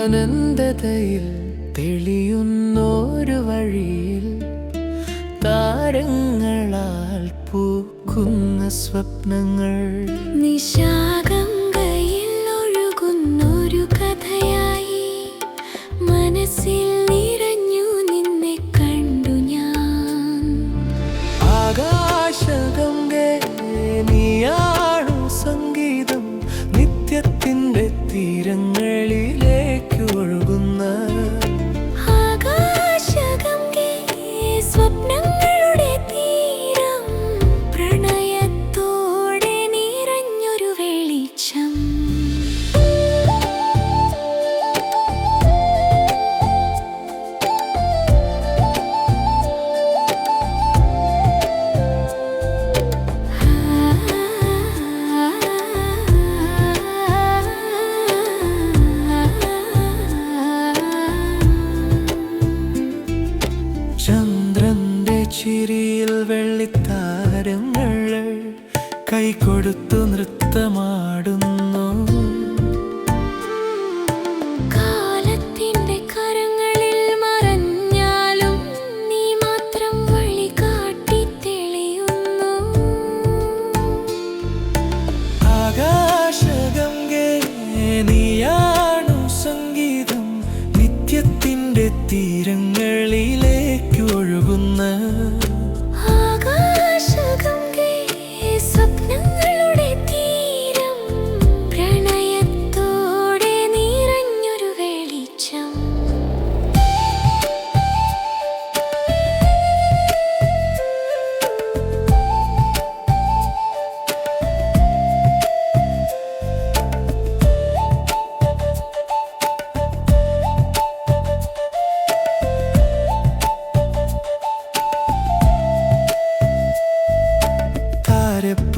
അനന്തതയിൽ തെളിയുന്നോരു വഴിയിൽ താരങ്ങളാൽ പൂക്കുന്നു. 你下个。ചന്ദ്രന്റെ ചിരിയിൽ വെള്ളിത്താരങ്ങൾ കൈകൊടുത്തു നൃത്തമാടുന്നു.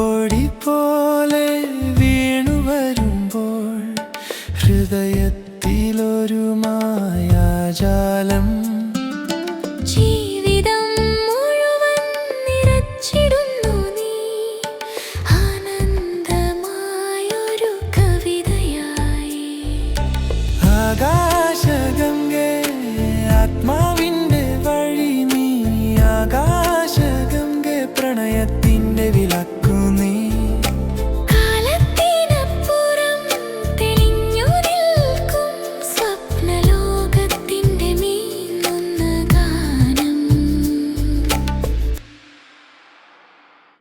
പൊടി പോലെ വീണു വരുമ്പോൾ ഹൃദയത്തിലൊരു മായാജാലം. ജീവിതം മുഴുവൻ നിറച്ചിടുന്നു ആകാശഗംഗേ ആത്മാവിന്റെ